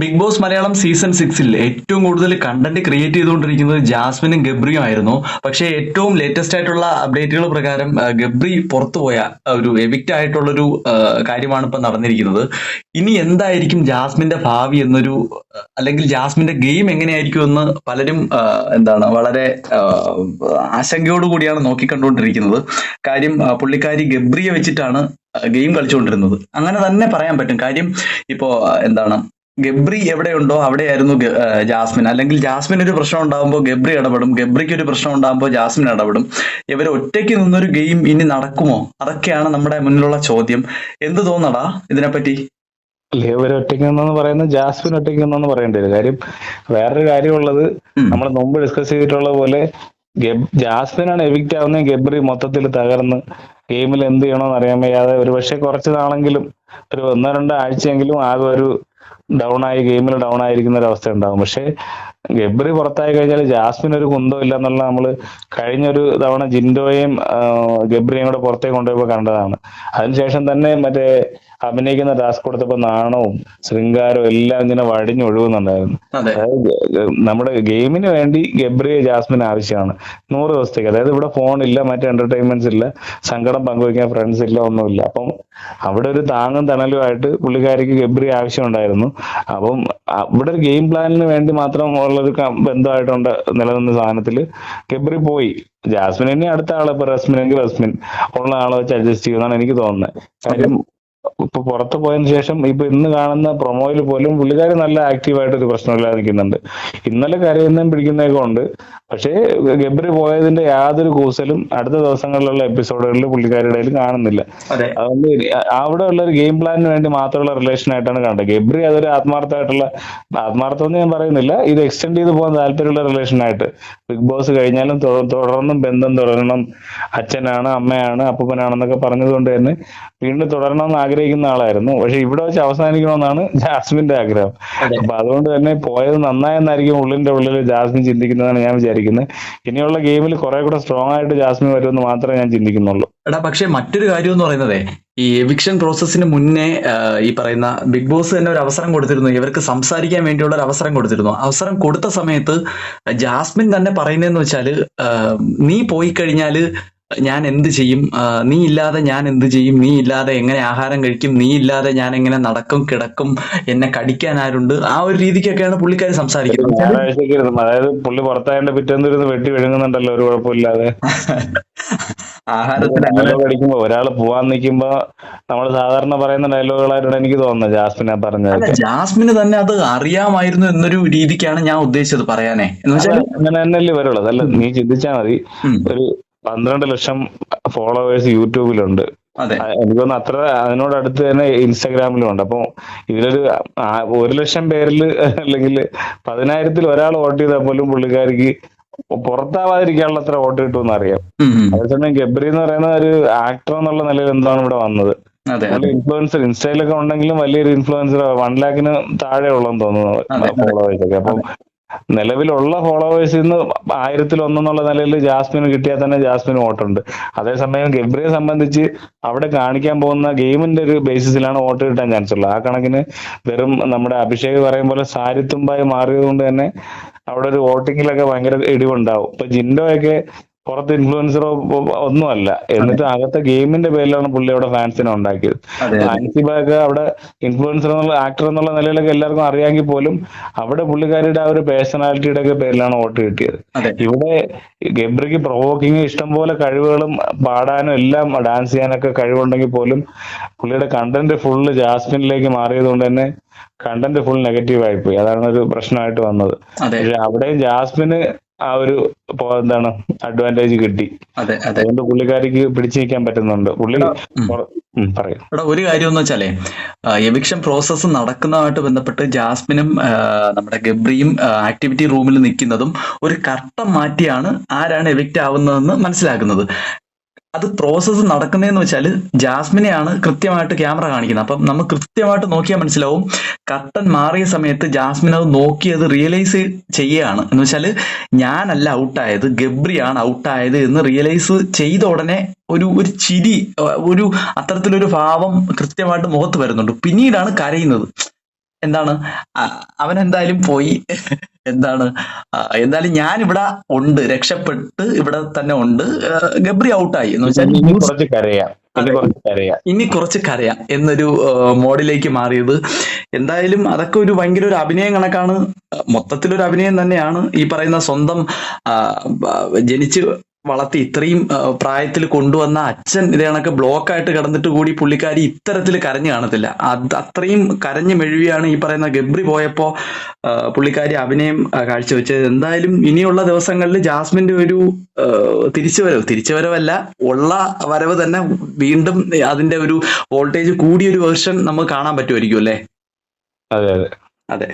Big boss Malayalam season സിക്സിൽ ഏറ്റവും കൂടുതൽ കണ്ടന്റ് ക്രിയേറ്റ് ചെയ്തുകൊണ്ടിരിക്കുന്നത് ജാസ്മിനും ഗബ്രിയും ആയിരുന്നു. പക്ഷേ ഏറ്റവും ലേറ്റസ്റ്റ് ആയിട്ടുള്ള അപ്ഡേറ്റുകൾ പ്രകാരം ഗബ്രി പുറത്തുപോയ ഒരു എവിക്റ്റ് ആയിട്ടുള്ള ഒരു കാര്യമാണ് ഇപ്പൊ നടന്നിരിക്കുന്നത്. ഇനി എന്തായിരിക്കും ജാസ്മിന്റെ ഭാവി എന്നൊരു അല്ലെങ്കിൽ ജാസ്മിന്റെ ഗെയിം എങ്ങനെയായിരിക്കും എന്ന് പലരും എന്താണ് വളരെ ആശങ്കയോടു ആശങ്കയോടുകൂടിയാണ് നോക്കിക്കണ്ടുകൊണ്ടിരിക്കുന്നത്. കാര്യം പുള്ളിക്കാരി ഗബ്രിയെ വെച്ചിട്ടാണ് ഗെയിം കളിച്ചുകൊണ്ടിരുന്നത്. അങ്ങനെ തന്നെ പറയാൻ പറ്റും. കാര്യം ഇപ്പോ എന്താണ് ഗബ്രി എവിടെയുണ്ടോ അവിടെയായിരുന്നു ജാസ്മിൻ. അല്ലെങ്കിൽ ജാസ്മിൻ ഒരു പ്രശ്നം ഉണ്ടാകുമ്പോൾ ഗബ്രി ഇടപെടും. ഗബ്രിക്ക് ഒരു പ്രശ്നം ഉണ്ടാകുമ്പോൾ ജാസ്മിൻ ഇടപെടും. ഇവർ ഒറ്റയ്ക്ക് നിന്നൊരു ഗെയിം ഇനി നടക്കുമോ? അതൊക്കെയാണ് നമ്മുടെ മുന്നിലുള്ള ചോദ്യം. എന്ത് തോന്നടാ ഇതിനെപ്പറ്റി? ഇവർ ഒറ്റയ്ക്ക് നിന്നെന്ന് പറയുന്നത് ജാസ്മിൻ ഒറ്റയ്ക്ക് നിന്നെന്ന് പറയേണ്ടി വരും. കാര്യം വേറൊരു കാര്യമുള്ളത് നമ്മൾ മുമ്പ് ഡിസ്കസ് ചെയ്തിട്ടുള്ള പോലെ ഗബ് ജാസ്മിനാണ് എവിക്റ്റ് ആവുന്ന ഗബ്രി മൊത്തത്തിൽ തകർന്ന് ഗെയിമിൽ എന്ത് ചെയ്യണമെന്ന് അറിയാൻ വയ്യാതെ ഒരു പക്ഷെ കുറച്ചതാണെങ്കിലും ഒരു ഒന്നോ രണ്ടോ ആഴ്ചയെങ്കിലും ആകെ ഒരു ഡൗൺ ആയി ഗെയിമിൽ ഡൗൺ ആയിരിക്കുന്ന ഒരു അവസ്ഥ ഉണ്ടാകും പക്ഷേ ഗബ്രി പുറത്തായി കഴിഞ്ഞാൽ ജാസ്മിൻ ഒരു കുന്തോ ഇല്ല എന്നുള്ള നമ്മൾ കഴിഞ്ഞൊരു തവണ ജിൻഡോയും ഗബ്രിയും കൂടെ പുറത്തേക്ക് കൊണ്ടുപോയപ്പോ കണ്ടതാണ്. അതിനുശേഷം തന്നെ മറ്റേ അഭിനയിക്കുന്ന ടാസ്ക് കൊടുത്തപ്പോ നാണവും ശൃംഗാരവും എല്ലാം ഇങ്ങനെ വടിഞ്ഞൊഴുകുന്നുണ്ടായിരുന്നു അതെ. അതായത് നമ്മുടെ ഗെയിമിന് വേണ്ടി ഗബ്രിയ ജാസ്മിൻ ആവശ്യമാണ്. നൂറ് ദിവസത്തേക്ക്. അതായത് ഇവിടെ ഫോൺ ഇല്ല മറ്റേ എന്റർടൈൻമെന്റ്സ് ഇല്ല സങ്കടം പങ്കുവയ്ക്കാൻ ഫ്രണ്ട്സ് ഇല്ല ഒന്നുമില്ല. അപ്പം അവിടെ ഒരു താങ്ങും തണലുമായിട്ട് പുള്ളിക്കാരിക്ക് ഗബ്രി ആവശ്യമുണ്ടായിരുന്നു. അപ്പം അവിടെ ഒരു ഗെയിം പ്ലാനിന് വേണ്ടി മാത്രം ഉള്ളൊരു ബന്ധമായിട്ടുണ്ട് നിലനിന്ന സാധനത്തിൽ ഗബ്രി പോയി. ജാസ്മിൻ തന്നെ അടുത്ത ആളെ ഇപ്പൊ റസ്മിൻ എങ്കിൽ റസ്മിൻ. ഉള്ള ആളെ വെച്ച് അഡ്ജസ്റ്റ് ചെയ്യുമെന്നാണ് എനിക്ക് തോന്നുന്നത്. കാര്യം ഇപ്പൊ പുറത്ത് പോയതിനു ശേഷം ഇപ്പൊ ഇന്ന് കാണുന്ന പ്രൊമോയിൽ പോലും പുള്ളിക്കാരി നല്ല ആക്റ്റീവായിട്ട് ഒരു പ്രശ്നമില്ലാതെ നിൽക്കുന്നുണ്ട്. ഇന്നലെ കരയുന്നതും പിടിക്കുന്നതൊക്കെ ഉണ്ട്. പക്ഷേ ഗബ്രി പോയതിന്റെ യാതൊരു കൂസലും അടുത്ത ദിവസങ്ങളിലുള്ള എപ്പിസോഡുകളിൽ പുള്ളിക്കാരുടെ കാണുന്നില്ല. അതെ. അതുകൊണ്ട് അവിടെ ഉള്ള ഒരു ഗെയിം പ്ലാനിന് വേണ്ടി മാത്രമുള്ള റിലേഷൻ ആയിട്ടാണ് കണ്ടത് ഗബ്രി അതൊരു ആത്മാർത്ഥമായിട്ടുള്ള ആത്മാർത്ഥം എന്ന് ഞാൻ പറയുന്നില്ല. ഇത് എക്സ്റ്റെൻഡ് ചെയ്ത് പോകാൻ താല്പര്യമുള്ള റിലേഷൻ ആയിട്ട്. ബിഗ് ബോസ് കഴിഞ്ഞാലും തുടർന്നും ബന്ധം തുടരണം. അച്ഛനാണ് അമ്മയാണ് അപ്പൂപ്പനാണെന്നൊക്കെ പറഞ്ഞതുകൊണ്ട് തന്നെ വീണ്ടും തുടരണമെന്ന് ആഗ്രഹിക്കുന്ന ആളായിരുന്നു. പക്ഷെ ഇവിടെ വെച്ച് അവസാനിക്കണമെന്നാണ് ജാസ്മിന്റെ ആഗ്രഹം. അപ്പൊ അതുകൊണ്ട് തന്നെ പോയത് നന്നായെന്നായിരിക്കും ഉള്ളിന്റെ ഉള്ളിൽ ജാസ്മിൻ ചിന്തിക്കുന്നതാണ് ഞാൻ വിചാരിക്കുന്നത് ഇനിയുള്ള ഗെയിമിൽ കുറെ കൂടെ സ്ട്രോങ് ആയിട്ട് ജാസ്മിൻ വരുമെന്ന് മാത്രമേ ഞാൻ ചിന്തിക്കുന്നുള്ളൂ. എടാ പക്ഷെ മറ്റൊരു കാര്യം എന്ന് പറയുന്നത് ഈ എവിക്ഷൻ പ്രോസസ്സിന് മുന്നേ ഈ പറയുന്ന ബിഗ് ബോസ് തന്നെ ഒരു അവസരം കൊടുത്തിരുന്നു. ഇവർക്ക് സംസാരിക്കാൻ വേണ്ടിയുള്ള ഒരു അവസരം കൊടുത്തിരുന്നു. അവസരം കൊടുത്ത സമയത്ത് ജാസ്മിൻ തന്നെ പറയുന്നതെന്ന് വെച്ചാൽ നീ പോയി കഴിഞ്ഞാൽ ഞാൻ എന്ത് ചെയ്യും? നീ ഇല്ലാതെ ഞാൻ എന്ത് ചെയ്യും? നീ ഇല്ലാതെ എങ്ങനെ ആഹാരം കഴിക്കും? നീ ഇല്ലാതെ ഞാൻ എങ്ങനെ നടക്കും കിടക്കും എന്നെ കടിക്കാൻ ആരുണ്ട്? ആ ഒരു രീതിക്കൊക്കെയാണ് പുള്ളിക്കാർ സംസാരിക്കുന്നത്. അതായത് പുള്ളി പുറത്തായതിന്റെ പിറ്റേന്ന് ഇരുന്ന് വെട്ടി വിഴുങ്ങുന്നുണ്ടല്ലോ ഒരു കുഴപ്പമില്ലാതെ. ആഹാരത്തിന് ഒരാൾ പോവാൻ നിൽക്കുമ്പോ നമ്മൾ സാധാരണ പറയുന്ന ഡയലോഗുകളായിട്ടാണ് എനിക്ക് തോന്നുന്നത് ജാസ്മിനെ പറഞ്ഞത്. ജാസ്മിന് തന്നെ അത് അറിയാമായിരുന്നു എന്നൊരു രീതിക്കാണ് ഞാൻ ഉദ്ദേശിച്ചത് പറയാനേ. എന്ന് വെച്ചാൽ അങ്ങനെ തന്നെയല്ലേ വരുള്ളൂ. അല്ല നീ ചിന്തിച്ചാൽ മതി. ഒരു പന്ത്രണ്ട് ലക്ഷം ഫോളോവേഴ്സ് യൂട്യൂബിലുണ്ട്. എനിക്ക് തോന്നുന്നു അത്ര അതിനോട് അടുത്ത് തന്നെ ഇൻസ്റ്റാഗ്രാമിലും ഉണ്ട്. അപ്പൊ ഇതിലൊരു ഒരു ലക്ഷം പേരിൽ അല്ലെങ്കിൽ പതിനായിരത്തിൽ ഒരാൾ വോട്ട് ചെയ്താൽ പോലും പുള്ളിക്കാരിക്ക് പുറത്താവാതിരിക്കാനുള്ള അത്ര വോട്ട് കിട്ടുമെന്ന് അറിയാം. അതേസമയം ഗബ്രി എന്ന് പറയുന്ന ഒരു ആക്ടർ എന്നുള്ള നിലയിൽ എന്താണ് ഇവിടെ വന്നത്? ഇൻഫ്ലുവൻസർ ഇൻസ്റ്റയിലൊക്കെ ഉണ്ടെങ്കിലും വലിയൊരു ഇൻഫ്ലുവൻസർ വൺ ലാഖിന് താഴെ ഉള്ളെന്ന് തോന്നുന്നു. ഫോളോവേഴ്സ് ഒക്കെ. അപ്പം നിലവിലുള്ള ഫോളോവേഴ്സിൽ നിന്ന് ആയിരത്തിൽ ഒന്നെന്നുള്ള നിലയിൽ ജാസ്മിന് കിട്ടിയാൽ തന്നെ ജാസ്മിന് വോട്ടുണ്ട്. അതേസമയം ഗബ്രിയെ സംബന്ധിച്ച് അവിടെ കാണിക്കാൻ പോകുന്ന ഗെയിമിന്റെ ഒരു ബേസിസിലാണ് വോട്ട് കിട്ടാൻ ചാൻസ് ഉള്ളത്. ആ കണക്കിന് വെറും നമ്മുടെ അഭിഷേക് പറയും പോലെ സാരിത്തുമ്പായി മാറിയത് കൊണ്ട് തന്നെ അവിടെ ഒരു വോട്ടിങ്ങിലൊക്കെ ഭയങ്കര ഇടിവുണ്ടാവും. ഇപ്പൊ ജിൻഡോയൊക്കെ പുറത്ത് ഇൻഫ്ലുവൻസറോ ഒന്നുമല്ല. എന്നിട്ട് അകത്തെ ഗെയിമിന്റെ പേരിലാണ് പുള്ളി അവിടെ ഫാൻസിനെ ഉണ്ടാക്കിയത്. ഫാൻസി ബാഗ് അവിടെ ഇൻഫ്ലുവൻസർ എന്നുള്ള ആക്ടർ എന്നുള്ള നിലയിലൊക്കെ എല്ലാവർക്കും അറിയാമെങ്കിൽ പോലും അവിടെ പുള്ളിക്കാരിയുടെ ആ ഒരു പേഴ്സണാലിറ്റിയുടെ ഒക്കെ പേരിലാണ് വോട്ട് കിട്ടിയത്. ഇവിടെ ഗബ്രിക്ക് പ്രൊവോക്കിങ് ഇഷ്ടംപോലെ കഴിവുകളും പാടാനും എല്ലാം ഡാൻസ് ചെയ്യാനൊക്കെ കഴിവുണ്ടെങ്കിൽ പോലും പുള്ളിയുടെ കണ്ടന്റ് ഫുള്ള് ജാസ്മിനിലേക്ക് മാറിയത് കൊണ്ട് തന്നെ കണ്ടന്റ് ഫുൾ നെഗറ്റീവ് ആയിപ്പോയി. അതാണ് ഒരു പ്രശ്നമായിട്ട് വന്നത്. പക്ഷെ അവിടെയും ജാസ്മിന് ആ ഒരു എന്താണ് അഡ്വാന്റേജ് കിട്ടി. അതെ അതെ. അതുകൊണ്ട് പുള്ളിക്കാരിക്ക് പിടിച്ചു നിൽക്കാൻ പറ്റുന്നുണ്ട്. പുള്ളി ഉം. പുറ- ഇവിടെ ഒരു കാര്യം എന്ന് വെച്ചാലേ എവിക്ഷൻ പ്രോസസ്സ് നടക്കുന്നതുമായിട്ട് ബന്ധപ്പെട്ട് ജാസ്മിനും നമ്മുടെ ഗബ്രിയും ആക്ടിവിറ്റി റൂമിൽ നിൽക്കുന്നതും ഒരു കർട്ടം മാറ്റിയാണ് ആരാണ് എവിക്റ്റ് ആവുന്നതെന്ന് മനസ്സിലാക്കുന്നത്. അത് പ്രോസസ്സ് നടക്കുന്നതെന്ന് വെച്ചാൽ ജാസ്മിനെയാണ് കൃത്യമായിട്ട് ക്യാമറ കാണിക്കുന്നത്. അപ്പം നമ്മൾ കൃത്യമായിട്ട് നോക്കിയാൽ മനസ്സിലാവും കർട്ടൻ മാറിയ സമയത്ത് ജാസ്മിൻ അത് നോക്കി അത് റിയലൈസ് ചെയ്യുകയാണ്. എന്ന് വെച്ചാൽ ഞാനല്ല ഔട്ടായത് ഗബ്രിയാണ് ഔട്ടായത് എന്ന് റിയലൈസ് ചെയ്ത ഉടനെ ഒരു ഒരു ചിരി ഒരു അത്തരത്തിലൊരു ഭാവം കൃത്യമായിട്ട് മുഖത്ത് വരുന്നുണ്ട്. പിന്നീടാണ് കരയുന്നത്. എന്താണ്? അവൻ എന്തായാലും പോയി. എന്താണ്? എന്തായാലും ഞാൻ ഇവിടെ ഉണ്ട് രക്ഷപ്പെട്ട് ഇവിടെ തന്നെ ഉണ്ട്. ഗബ്രി ഔട്ടായി. എന്ന് വെച്ചാൽ ഇനി കുറച്ച് കരയാം എന്നൊരു മോഡിലേക്ക് മാറിയത്. എന്തായാലും അതൊക്കെ ഒരു ഭയങ്കര ഒരു അഭിനയം കണക്കാണ്. മൊത്തത്തിലൊരു അഭിനയം തന്നെയാണ് ഈ പറയുന്ന സ്വന്തം ജനിച്ച് വളർത്തി ഇത്രയും പ്രായത്തിൽ കൊണ്ടുവന്ന അച്ഛൻ ഇതേ കണക്ക് ബ്ലോക്ക് ആയിട്ട് കിടന്നിട്ട് കൂടി പുള്ളിക്കാരി ഇത്തരത്തിൽ കരഞ്ഞു കാണത്തില്ല. അത് അത്രയും കരഞ്ഞു മെഴുകിയാണ് ഈ പറയുന്ന ഗബ്രി പോയപ്പോ പുള്ളിക്കാരി അഭിനയം കാഴ്ചവെച്ചത്. എന്തായാലും ഇനിയുള്ള ദിവസങ്ങളിൽ ജാസ്മിന്റെ ഒരു തിരിച്ചുവരവ് തിരിച്ചുവരവല്ല ഉള്ള വരവ് തന്നെ വീണ്ടും അതിന്റെ ഒരു വോൾട്ടേജ് കൂടിയൊരു വേർഷൻ നമുക്ക് കാണാൻ പറ്റുമായിരിക്കും അല്ലേ? അതെ അതെ. അതെ.